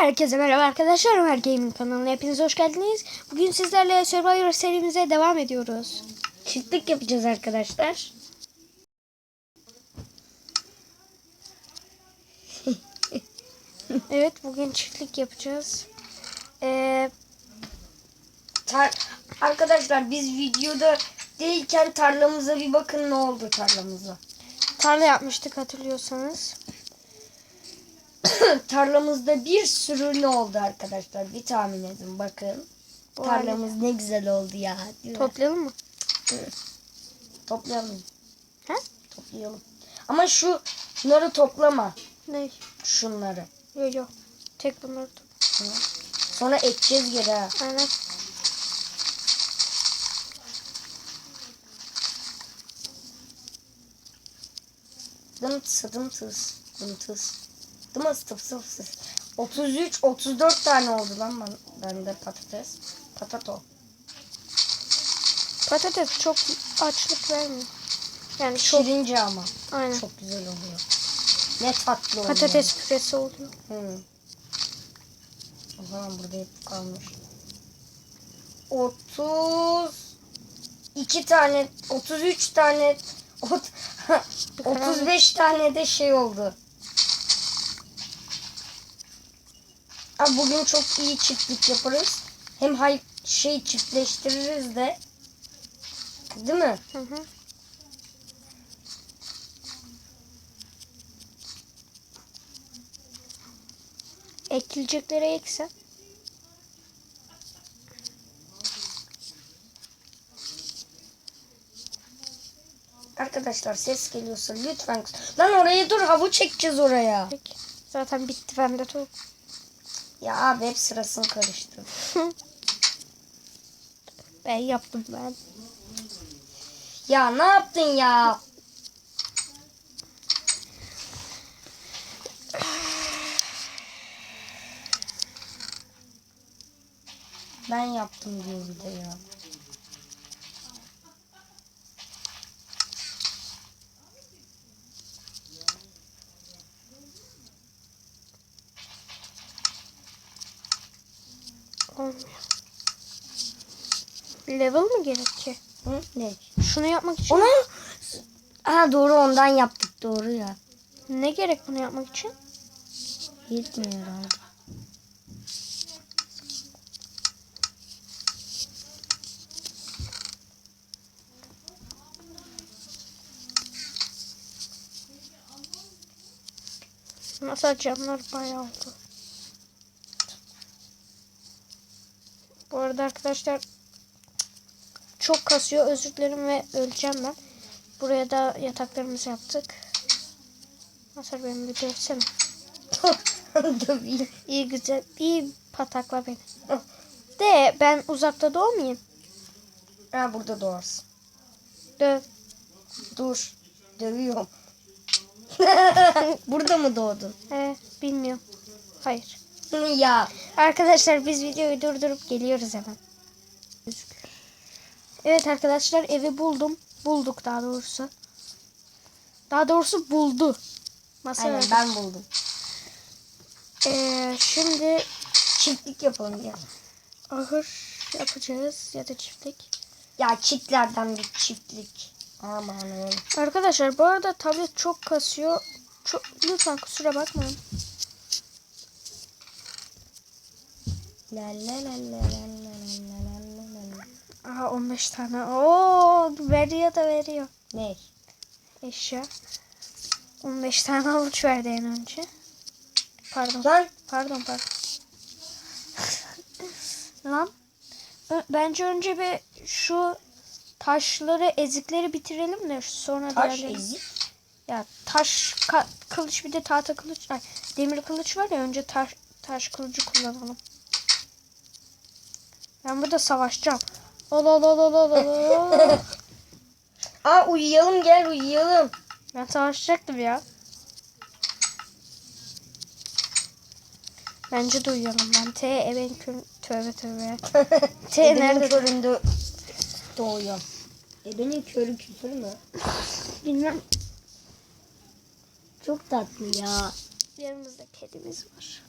Herkese merhaba arkadaşlar. Ömer Gaming kanalına hepiniz hoş geldiniz. Bugün sizlerle Survivor serimize devam ediyoruz. Çiftlik yapacağız arkadaşlar. Evet bugün çiftlik yapacağız. Ee, arkadaşlar biz videoda değilken tarlamıza bir bakın ne oldu tarlamıza. tarla yapmıştık hatırlıyorsanız. Tarlamızda bir sürü ne oldu arkadaşlar bir tahmin edin bakın. Bu Tarlamız ne güzel oldu ya. değil mi? Toplayalım mı? Toplayalım. He? Toplayalım. Ama şu şunları toplama. Ne? Şunları. Yok yok. Tek bunları topla. Sonra ekeceğiz geri ha. Aynen. Dımtıs Dımtıs tıps tıps. 33 34 tane oldu lan ben, bende patates. Patato. Patates çok açlık vermiyor. Yani çok Şirince ama. aynen. Çok güzel oluyor. Ne tatlı oluyor. Patates püresi oluyor. Hı. O zaman burada hep kalmış. 30 2 tane 33 tane ot- 35 tane de şey oldu. Abi bugün çok iyi çiftlik yaparız. Hem hay şey çiftleştiririz de. Değil mi? Hı hı. Ekilecekleri eksen. Arkadaşlar ses geliyorsa lütfen. Lan oraya dur havu çekeceğiz oraya. Peki. Zaten bitti bende top. Ya hep sırasını karıştı. Ben yaptım ben. Ya ne yaptın ya? Ben yaptım diyor bir de ya. Olmuyor. Level mı gerekiyor? Hı? Ne? Şunu yapmak için Onu Ha doğru ondan yaptık doğru ya. ne gerek bunu yapmak için? Yetmiyor herhalde. Masa camlar bayağı oldu. Bu arada arkadaşlar çok kasıyor. Özür dilerim ve öleceğim ben. Buraya da yataklarımızı yaptık. Masar beni bir dövsene. İyi güzel. iyi patakla beni. De ben uzakta doğmayayım. Ha burada doğarsın. Döv. Dur. Dövüyorum. burada mı doğdun? He, bilmiyorum. Hayır. Ya. Arkadaşlar biz videoyu durdurup geliyoruz hemen. Evet arkadaşlar evi buldum. Bulduk daha doğrusu. Daha doğrusu buldu. Masa Aynen verdi. ben buldum. Ee, şimdi Çiftlik yapalım ya. ahır yapacağız ya da çiftlik. Ya çiftlerden bir çiftlik. Aman. Arkadaşlar bu arada tablet çok kasıyor. Çok, lütfen kusura bakmayın. La la la la la la la la la. Aha 15 tane. Oo veriyor da veriyor. Ne? Eşya. 15 tane avuç verdi en önce. Pardon. Lan Pardon pardon. Lan. Bence önce bir şu taşları ezikleri bitirelim de sonra taş diğerleri- ezik. Ya taş kılıç bir de tahta kılıç. Ay, demir kılıç var ya önce taş taş kılıcı kullanalım. Ben burada savaşacağım. Ol ol ol ol ol ol. Aa uyuyalım gel uyuyalım. ben savaşacaktım ya. Bence de uyuyalım. Ben T even kör... Tövbe tövbe. T Ebenin nerede? köründe doğuyor. Ebenin körü küfür mü? Bilmem. Çok tatlı ya. Yanımızda kedimiz var.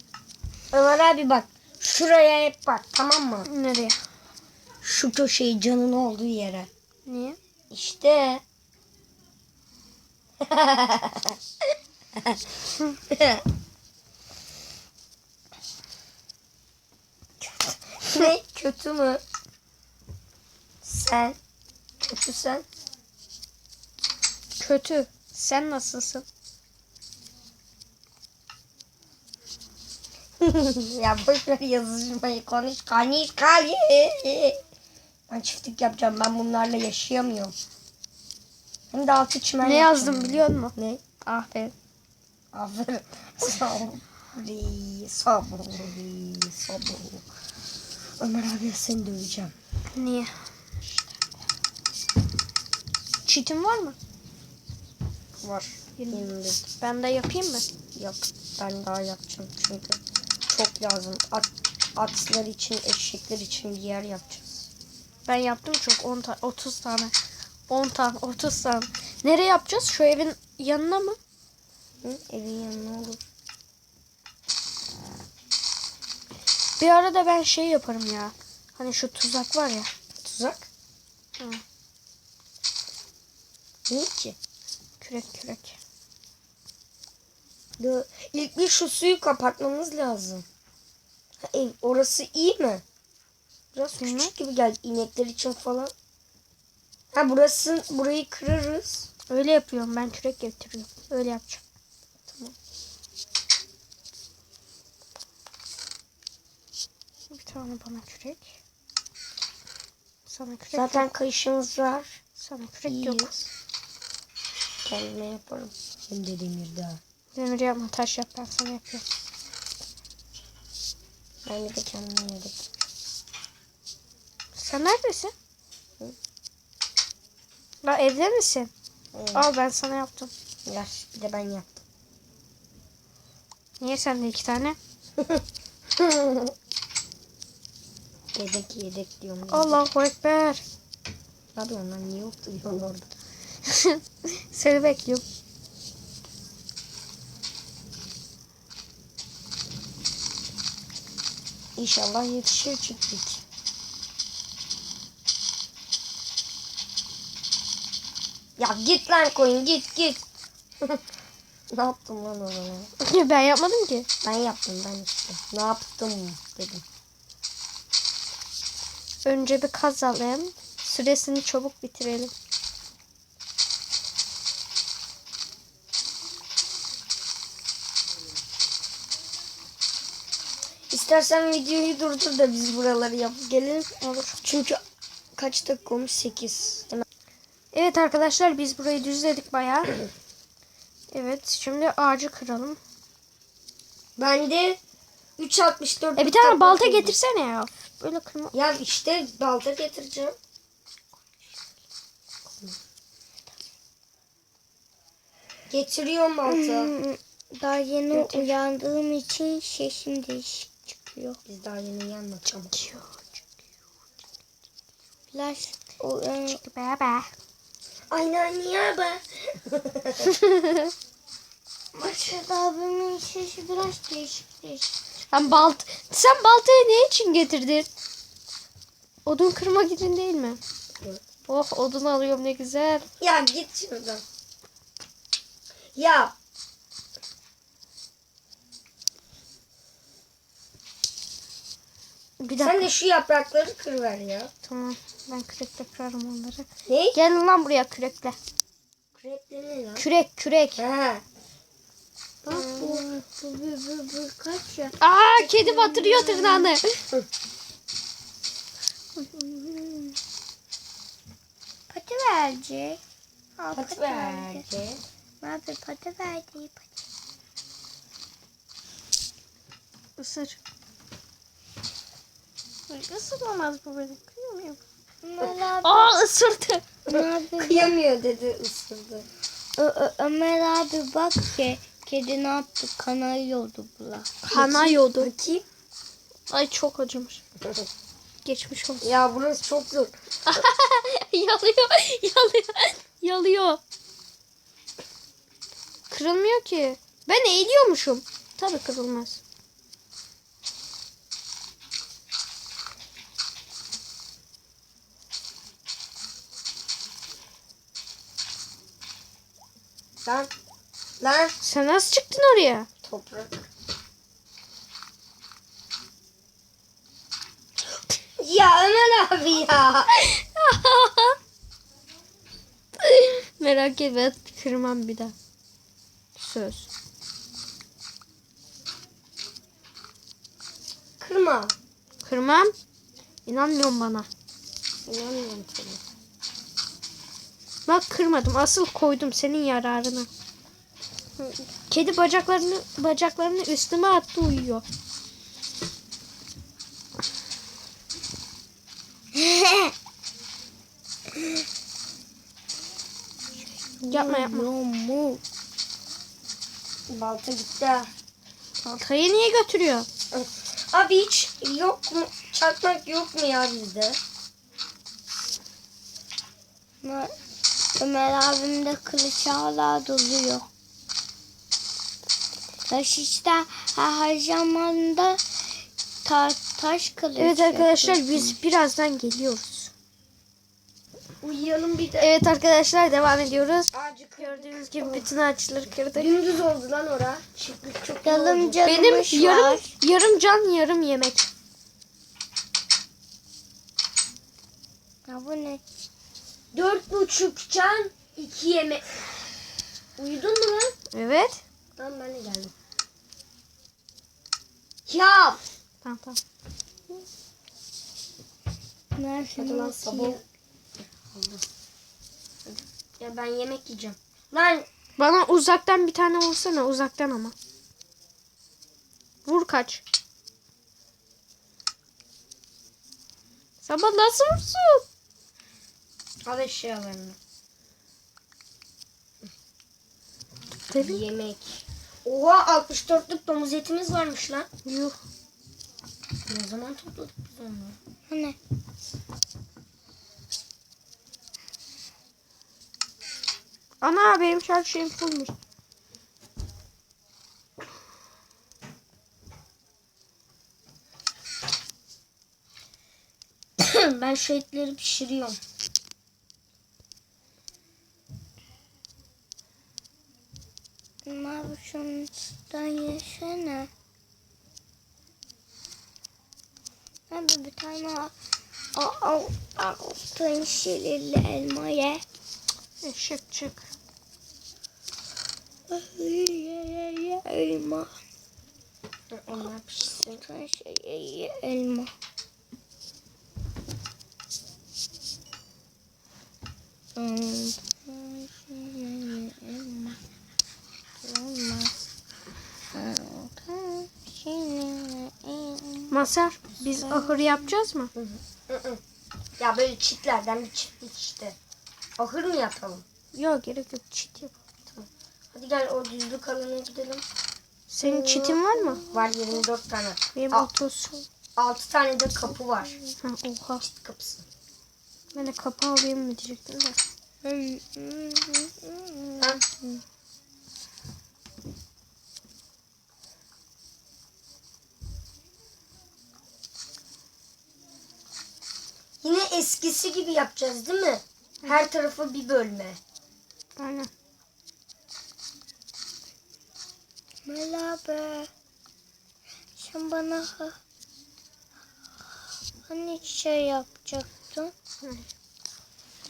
Ömer abi bak. Şuraya hep bak tamam mı? Nereye? Şu köşeyi canın olduğu yere. Niye? İşte. ne? Kötü mü? Sen. Kötü sen. Kötü. Sen nasılsın? ya boş ver yazışmayı konuş. Konuş konuş. Ben çiftlik yapacağım. Ben bunlarla yaşayamıyorum. Hem de altı çimen ne yapacağım. yazdım biliyor musun? Ne? Aferin. Aferin. Sabri. Sabri. Sabri. Ömer abi seni döveceğim. Niye? Çitin var mı? Var. Yenildim. Ben de yapayım mı? Yok. Ben daha yapacağım çünkü çok lazım. At, atlar için, eşekler için bir yer yapacağız. Ben yaptım çok 10 tane 30 tane. 10 tane 30 tane. Nereye yapacağız? Şu evin yanına mı? Hı? Evin yanına olur. Bir arada ben şey yaparım ya. Hani şu tuzak var ya. Tuzak? Hı. Niye ki? Kürek kürek. De, ilk bir şu suyu kapatmamız lazım. Ha, ev, orası iyi mi? Biraz küçük gibi geldi inekler için falan. Ha burası burayı kırarız. Öyle yapıyorum ben kürek getiriyorum. Öyle yapacağım. Tamam. Bir tane bana kürek. Sana kürek Zaten yok. kayışımız var. Sana kürek İyi. yok. Kendime yaparım. Hem de demirde. Demir yapma taş yap ben sana yapıyorum. Ben bir de kendime yedim. Sen neredesin? Hı. La evde misin? Evet. Al ben sana yaptım. Ver. Bir de ben yaptım. Niye sende iki tane? yedek yedek diyorum. Allahu Ekber. Ne yapıyorsun lan? Niye oturuyorsun orada? Seni bekliyorum. İnşallah yetişir çiftlik. Ya git lan koyun git git. ne yaptım lan oraya? ben yapmadım ki. Ben yaptım ben işte. Ne yaptım dedim. Önce bir kazalım. Süresini çabuk bitirelim. İstersen videoyu durdur da biz buraları yapıp gelelim. Olur. Çünkü kaç dakika olmuş? 8. Hemen. Evet arkadaşlar biz burayı düzledik bayağı. Evet şimdi ağacı kıralım. Ben de 3.64 E bir tane balta getirsene ya. Böyle kırma. Ya işte balta getireceğim. Getiriyorum balta. Hmm, Daha yeni Getir. uyandığım için sesim değişik çıkıyor. Biz daha yeni yanmaçalım. Flash o e, Bebe. Aynen niye be? Başka abimin sesi biraz değişik değişik. Sen balt sen baltayı ne için getirdin? Odun kırmak için değil mi? Evet. Oh odun alıyorum ne güzel. Ya git şuradan. Ya Bir dakika. sen de şu yaprakları kırıver ya. Tamam ben kürekle kırarım onları. Ne? Gel lan buraya kürekle. Krepli ne lan? Kürek kürek. Ha. Bak bu, bu, bu, bu, bu kaç ya? Aa kedi batırıyor tırnağını. Pati verecek. Pat pati verecek. verdi. Abi pati verdi. Pati. Isır. Isırmamaz bu beni. Muyum? Ömer abi, Aa ısırdı. Ömer abi, Kıyamıyor dedi ısırdı. Ö- Ö- Ömer abi bak ki kedi ne yaptı? Kanıyordu bula. Kanıyordu. Bakayım. Ay çok acımış. Geçmiş olsun. Ya burası çok zor. yalıyor. Yalıyor. Yalıyor. Kırılmıyor ki. Ben eğiliyormuşum. Tabii kırılmaz. Lan. Lan. Sen nasıl çıktın oraya? Toprak. Ya Ömer abi ya. Merak etme kırmam bir daha. Söz. Kırma. Kırmam. İnanmıyorum bana. İnanmıyorum tabii. Bak kırmadım. Asıl koydum senin yararına. Kedi bacaklarını bacaklarını üstüme attı uyuyor. Yapma yapma. Balta gitti. Baltayı niye götürüyor? Abi hiç yok mu? Çakmak yok mu ya bizde? Ömer- Ömer abim de kılıç hala duruyor. Taş işte ha- her zamanda ta, taş kılıç Evet arkadaşlar yapıyorsun. biz birazdan geliyoruz. Uyuyalım bir de. Evet arkadaşlar devam ediyoruz. Ağacı. Gördüğünüz gibi bütün ağaçları kırdık. Gündüz oldu lan ora. Çiftlik çok Yalım canımış Benim yarım var. yarım can yarım yemek. Ya bu ne? Dört buçuk can, iki yemek. Uyudun mu? Evet. Tamam ben de geldim. Ya. Tamam tamam. Hadi lan sabah. Ya ben yemek yiyeceğim. Lan Bana uzaktan bir tane vursana uzaktan ama. Vur kaç. Sabah nasıl vursun? Al eşyalarını. Deli. Yemek. Oha 64'lük domuz etimiz varmış lan. Yuh. Ne zaman topladık biz onları? Hani? Ana benim şarj şeyim fullmuş. ben şu etleri pişiriyorum. Bu şundan yesene. Abi bir tane al, al, al, altın şirinli elma ye. Ye, ye, elma. Onlar pişsin. Elma. Altın şirinli elma. Elma. Altın şirinli elma. Masar biz ahır yapacağız mı? Hı hı. ya böyle çitlerden bir çiftlik işte. Ahır mı yapalım? Yok gerek yok çit yap. Hadi gel o düzlük alana gidelim. Senin çitin var mı? Var 24 tane. Benim Al. 30. 6 tane de kapı var. Ha, oha. Çit kapısı. Ben de kapı alayım mı diyecektim de. Ha? Yine eskisi gibi yapacağız değil mi? Her tarafı bir bölme. Aynen. Merhaba. Sen bana ha- hani şey yapacaktın?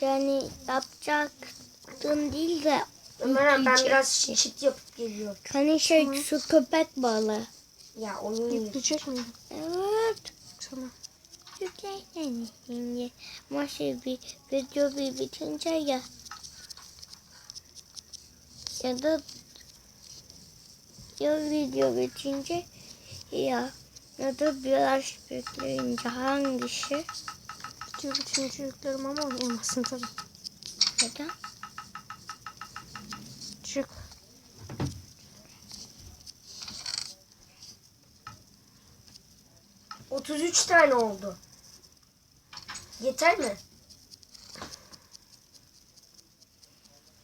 Yani yapacaktın değil de Ömer abi, ben Yiyecek. biraz çit yapıp geliyorum. hani şey şu köpek balığı. Ya oyun Yükleyecek miyim? Evet. Tamam. Yükleyin şimdi. Ama şey bir video bir bitince ya. Ya da ya video bitince ya ya da biraz bekleyince hangisi? Video bitince yüklerim ama oynayamazsın tabii. Neden? Çık. Otuz üç tane oldu. Yeter mi?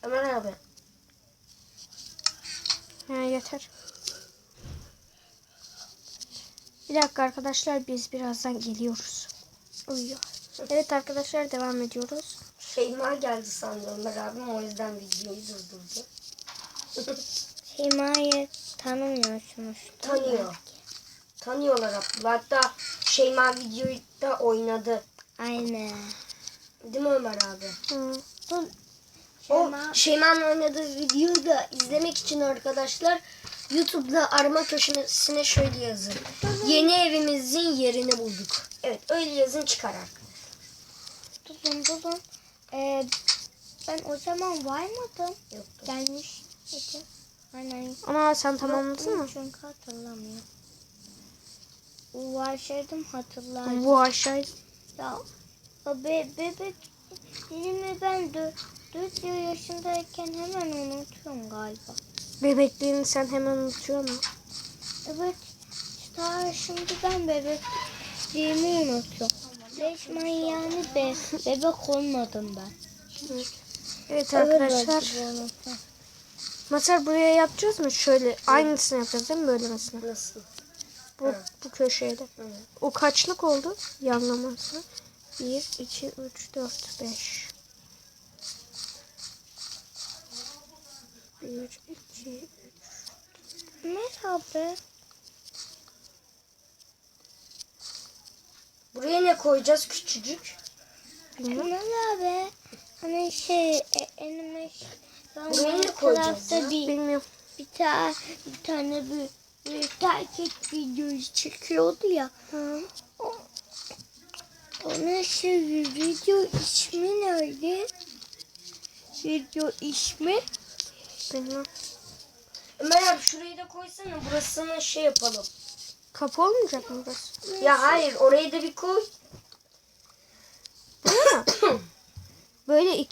Ömer abi. Ha, yeter. Bir dakika arkadaşlar biz birazdan geliyoruz. Uyuyor. Evet arkadaşlar devam ediyoruz. Şeyma geldi sandım Ömer abim o yüzden videoyu durdurdu. Şeyma'yı tanımıyorsunuz. Tanıyor. Tanıyorlar Abdullah. Hatta Şeyma videoyu da oynadı. Aynen. Değil mi Ömer abi? Hı. Dur. O Şeyma Şeyma'nın oynadığı videoyu da izlemek için arkadaşlar YouTube'da arama köşesine şöyle yazın. Yeni evimizin yerini bulduk. Evet öyle yazın çıkar arkadaşlar. durun durun. Ee, ben o zaman var mıydım? Yok. Gelmiş idi. Aynen. Ana sen tamamladın mı? Çünkü hatırlamıyorum. Varsaydım hatırlardım. Bu aşağı Ya o be, bebek dilimi ben 4 yaşındayken hemen unutuyorum galiba. bebekliğini sen hemen unutuyor musun? Evet daha şimdi ben bebekliğimi unutuyorum. Resmen yani be, bebek olmadım ben. Evet Evet, arkadaşlar. Masar buraya yapacağız mı? Şöyle aynısını yapacağız değil mi böyle mesela? Nasıl? Bu, bu köşeye de. Evet. O kaçlık oldu? Yanlaması. 1, 2, 3, 4, 5. 1, 2, Merhaba. Buraya ne koyacağız küçücük? bilmem. Merhaba. Hani şey e, elime ben Buraya ne bu koyacağız bir Bilmiyorum. bir tane bir tane bir erkek videoyu çekiyordu ya. Hı. Onun şey video ismi neydi? Video ismi? Bilmem. Ömer abi şurayı da koysana burasını şey yapalım. Kapı olmayacak mı burası? Ya hayır orayı da bir koy. Böyle ik-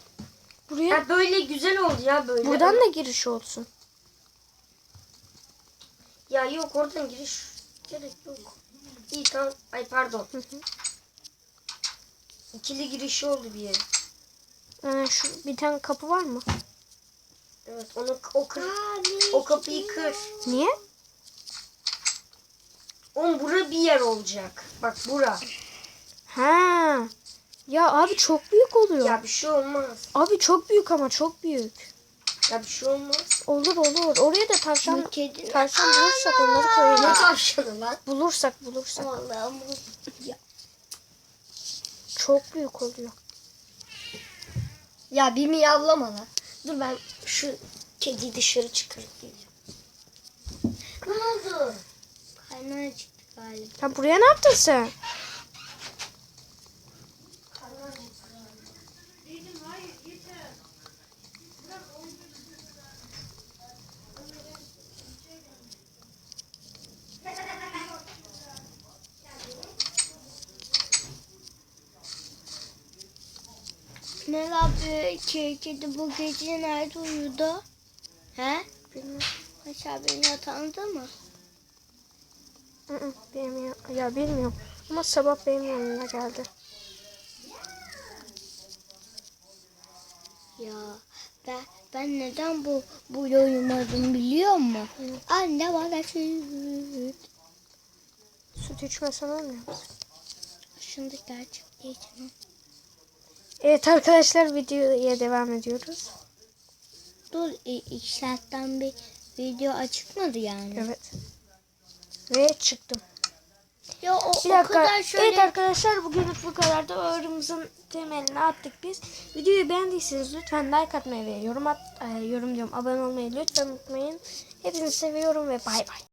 buraya Ya böyle güzel oldu ya böyle. buradan da giriş olsun. Ya yok oradan giriş gerek yok. İyi tamam. Ay pardon. Hı hı. İkili girişi oldu bir yere. Yani şu bir tane kapı var mı? Evet onu o kır. O kapıyı kır. Niye? Oğlum bura bir yer olacak. Bak bura. Ha. Ya abi çok büyük oluyor. Ya bir şey olmaz. Abi çok büyük ama çok büyük. Ya bir şey olmaz. Olur olur. Oraya da tavşan kedi. tavşan bulursak onları Ne koyalım. tavşanı lan? Bulursak bulursak. Allah'ım bu ya. Çok büyük oluyor. Ya bir miyavlama lan. Dur ben şu kediyi dışarı çıkarıp geleceğim. Ne oldu? Karnı acıktı galiba. Ya buraya ne yaptın sen? Merhaba ke- kedi bu gece nerede uyudu? He? Bilmiyorum. Aşağı benim yatağımda mı? Benim ya, ya bilmiyorum. Ama sabah benim yanıma geldi. Ya ben ben neden bu bu uyumadım biliyor musun? Anne bana süt. Süt içmesen olmuyor mu? Şimdi gerçek diyeceğim. Evet arkadaşlar videoya devam ediyoruz. Dur iki saatten bir video açıkmadı yani. Evet. Ve çıktım. Ya o, Bir o kadar şöyle Evet arkadaşlar bugünlük bu kadar da ağrımızın temelini attık biz. Videoyu beğendiyseniz lütfen like atmayı ve yorum at, e, yorum diyorum abone olmayı lütfen unutmayın. Hepinizi seviyorum ve bay bay.